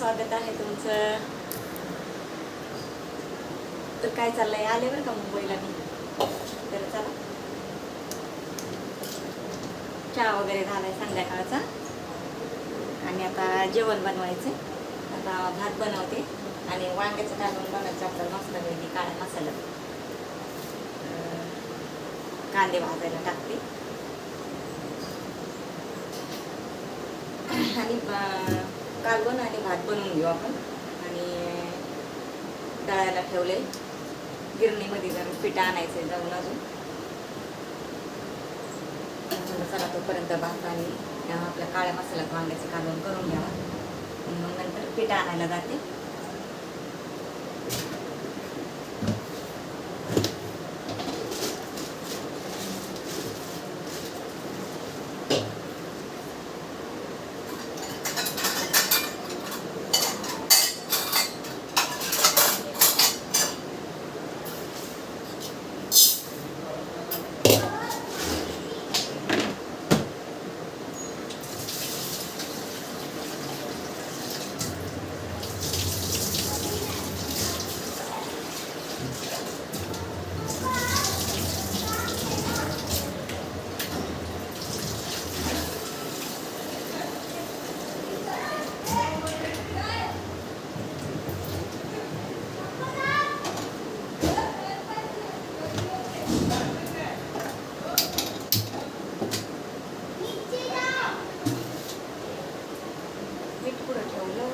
स्वागत आहे तुमचं. तर काय चाललंय? आले बरं का मुंबईला मी? तर चला. चहा वगैरे झालाय संध्याकाळचा. आणि आता जेवण बनवायचं आता भात बनवते आणि वांग्याचं कालवण बनवायचं आपल्याला मस्त पैकी काळा मसाला. कांदे भाजायला टाकते. आणि कालवण आणि भात बनवून घेऊ आपण. आणि दळायला ठेवले गिरणीमध्ये जाऊन पिठा आणायचं जाऊन अजून. मसाला तोपर्यंत भात आणि आपल्या काळ्या मसाला वांग्याचं कालवण करून घ्यावा. मग नंतर पिठा आणायला जाते मीठ पुढं ठेवलं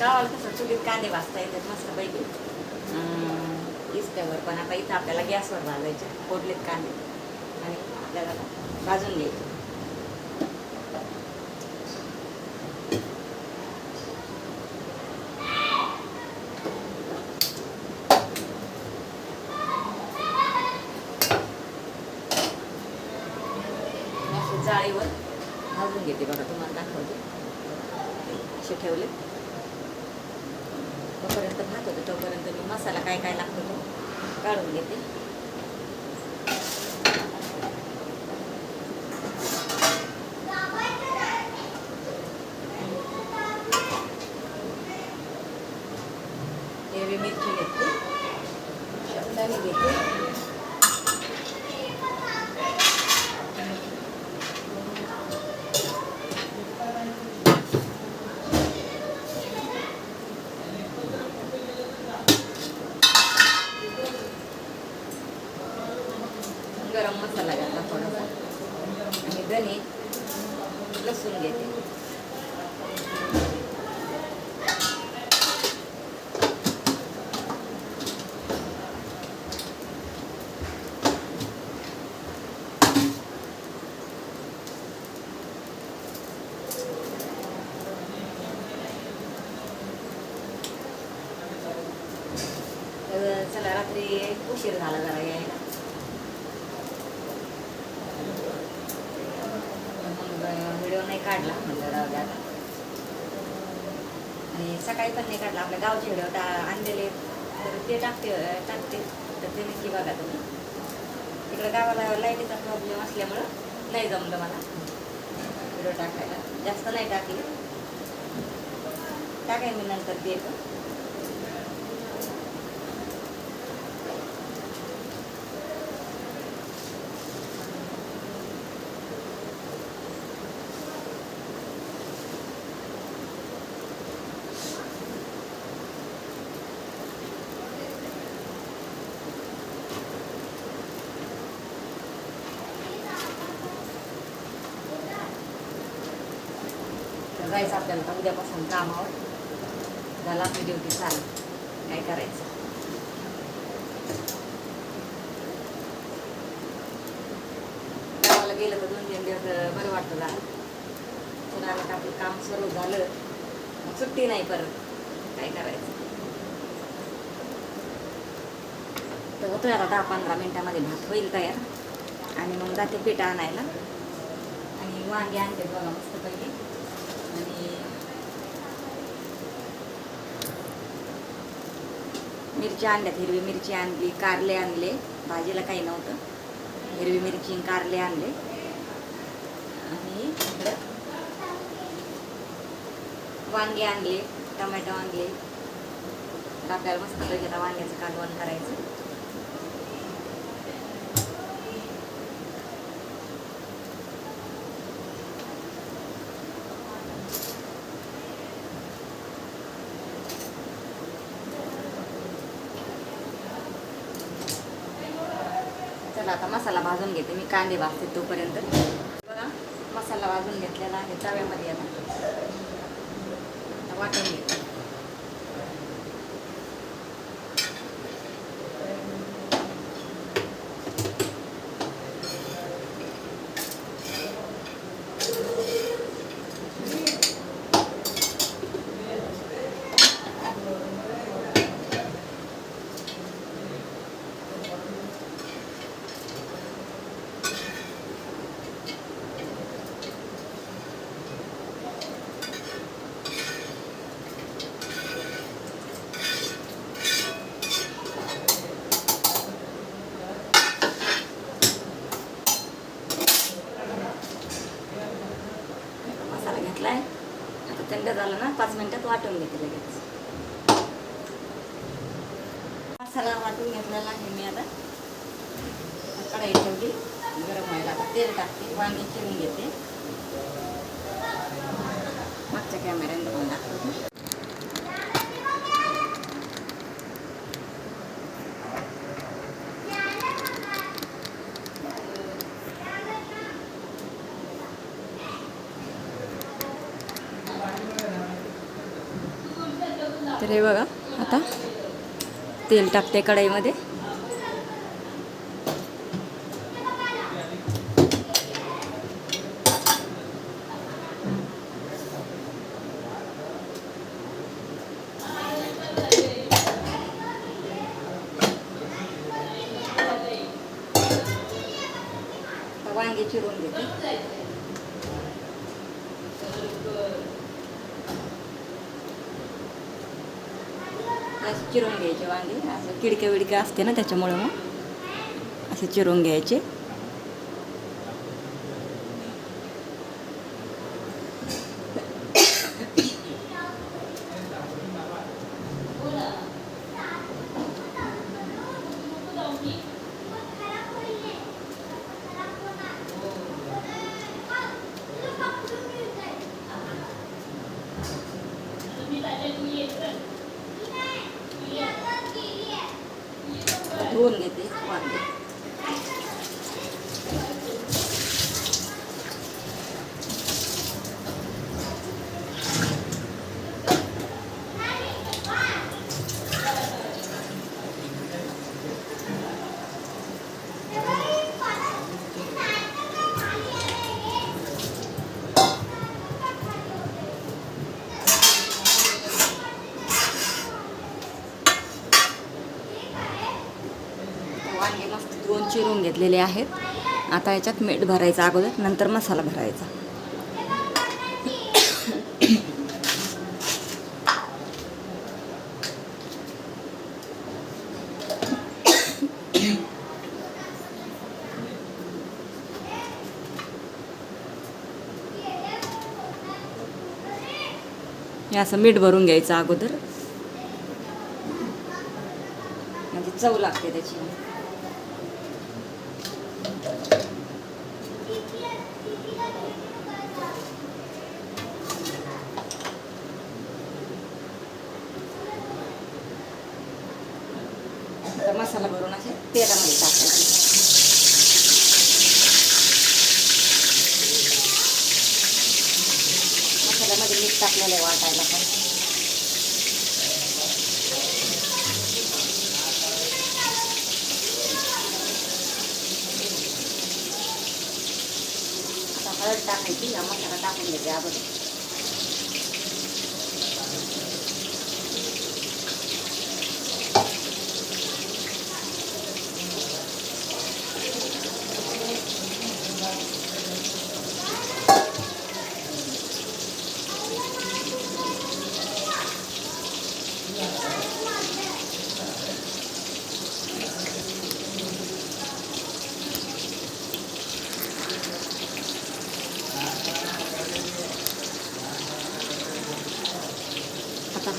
गावाला कसं चुलीत कांदे वाजता येतात मस्त पैकी इस्त्यावर पण. आता इथं आपल्याला गॅसवर भाजायचे फोडलेत कांदे. आणि आपल्याला भाजून घ्यायचे आणि असे जाळीवर भाजून घेते बघा तुम्हाला दाखवते असे ठेवले तोपर्यंत भात होतो तोपर्यंत मी मसाला काय काय लागतो तो काढून घेते हिरवी मिरची घेते शेंगदाणे घेते गरम मसाला घातला थोडासा. आणि धने लसूण घेते. तर चला रात्री उशीर झाला जरा यायला मग व्हिडिओ नाही काढला म्हणलं राहू द्या आता. आणि सकाळी पण नाही काढला आपल्या गावचे व्हिडिओ टा आणलेले तर ते टाकते टाकते. तर ते नक्की बघा तुम्ही. इकडं गावाला लाईटीचा प्रॉब्लेम असल्यामुळं नाही जमलं मला. व्हिडिओ टाकायला. जास्त नाही टाकले. टाकाय मी नंतर ते पण तर जायचं आपल्याला. आता उद्यापासून कामावर झाला आपली ड्युटी चालू काय करायचं? कामाला गेलं तर दोन तीन दिवस बरं वाटतं झालं कुणाला का आपलं काम सुरू झालं. मग सुट्टी नाही परत. काय करायचं? तर होतोय आता दहा पंधरा मिनिटामध्ये भात होईल तयार. आणि मग जाते पिठा आणायला. आणि वांगे आणते बघा मस्त पैकी आणि मिरची आणल्यात. हिरवी मिरची आणली कारले आणले. भाजीला काही नव्हतं. हिरवी मिरची कारले आणले. आणि वांगे आणले टमॅटो आणले. आपल्याला मस्त पैकी आता वांग्याचं कालवण करायचं. चला आता मसाला भाजून घेते मी. कांदे भाजते तोपर्यंत. बघा मसाला भाजून घेतलेला आहे तव्यामध्ये आता. आता वाटून घेते मसाला घेतलाय आता थंड झाला ना पाच मिनटात वाटून घेते लगेच. मसाला वाटून घेतलेला आहे मी आता. कढाई ठेवली. गरम व्हायला आता तेल टाकते. वांगी चिरून घेते. मागच्या कॅमेऱ्याने बघून दाखवते. तर हे बघा आता तेल टाकते कढईमध्ये आता वांगे चिरून घेते असं चिरून घ्यायचे वांगे असं किडक्या विडक्या असते ना त्याच्यामुळे मग असे चिरून घ्यायचे धुवून घेते वांगे वांगे मस्त धुवून चिरून घेतलेले आहेत. आता याच्यात मीठ भरायचं अगोदर नंतर मसाला भरायचा. हे असं मीठ भरून घ्यायचं अगोदर. म्हणजे चव लागते त्याची आता मसाला भरून असे तेलामध्ये टाकायचे मसाल्यामध्ये मीठ टाकलेलं आहे वाटायला पण. आता हळद टाकायची हा मसाला टाकून घ्यायचा अगोदर.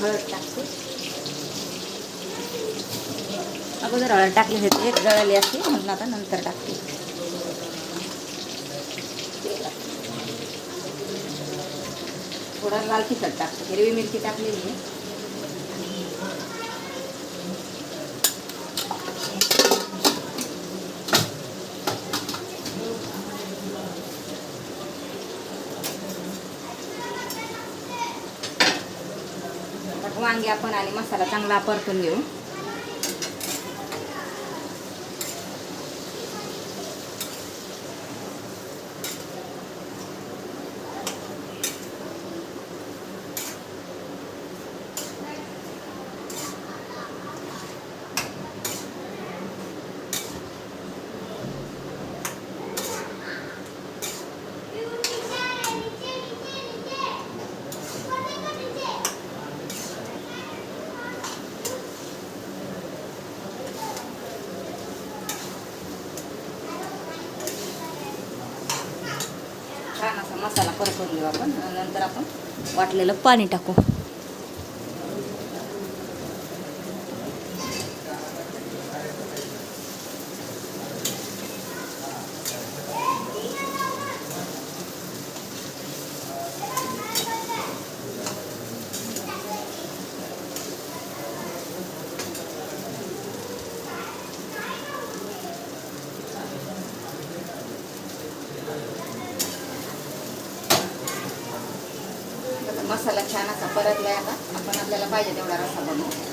हळद टाकते. अगोदर हळद टाकली होती एक जळाली असते म्हणून आता नंतर टाकते. थोडा लाल तिखट टाकते हिरवी मिरची टाकलेली आहे आता वांगे आपण आणि मसाला चांगला परतून घेऊ. मसाला परतून घेऊ आपण. नंतर आपण वाटलेलं पाणी टाकू. मसाला छान असा परतलाय आता. आपण आपल्याला पाहिजे तेवढा रसा बनवू.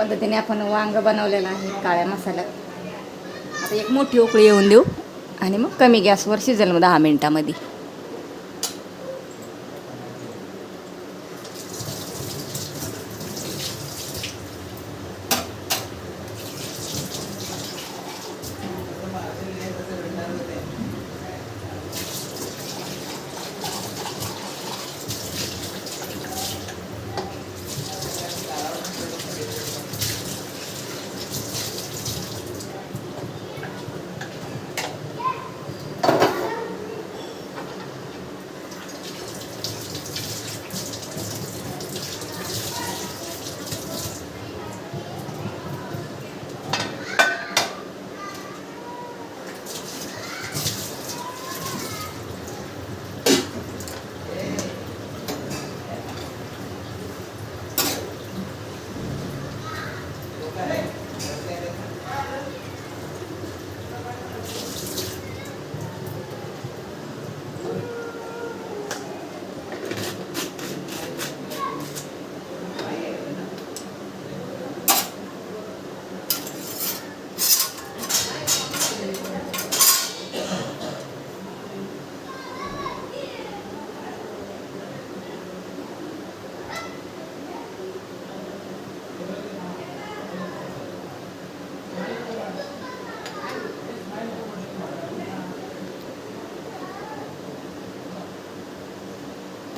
पद्धतीने आपण वांग बनवलेलं आहे काळ्या मसाल्यात. आता एक मोठी उकळी येऊन देऊ आणि मग कमी गॅसवर शिजेल मग दहा मिनटामध्ये.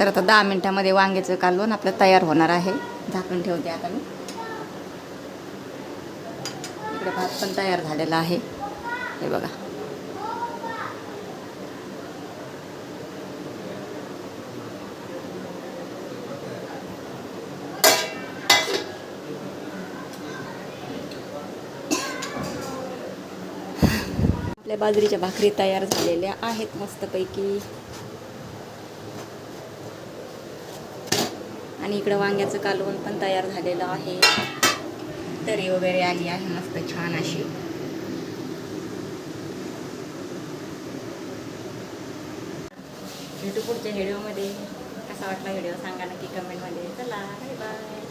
तर आता दहा मिनटामध्ये वांग्याचं कालवण आपलं तयार होणार आहे. झाकण ठेवते आता मी. इकडे भात पण तयार झालेला आहे. हे बघा. आपल्या बाजरीच्या भाकरी तयार झालेल्या आहेत मस्तपैकी. आणि इकडं वांग्याचं कालवण पण तयार झालेलं आहे. तरी वगैरे आली आहे मस्त छान अशी. भेटू पुढच्या व्हिडिओमध्ये कसा वाटला व्हिडिओ सांगा नक्की कमेंटमध्ये चला बाय बाय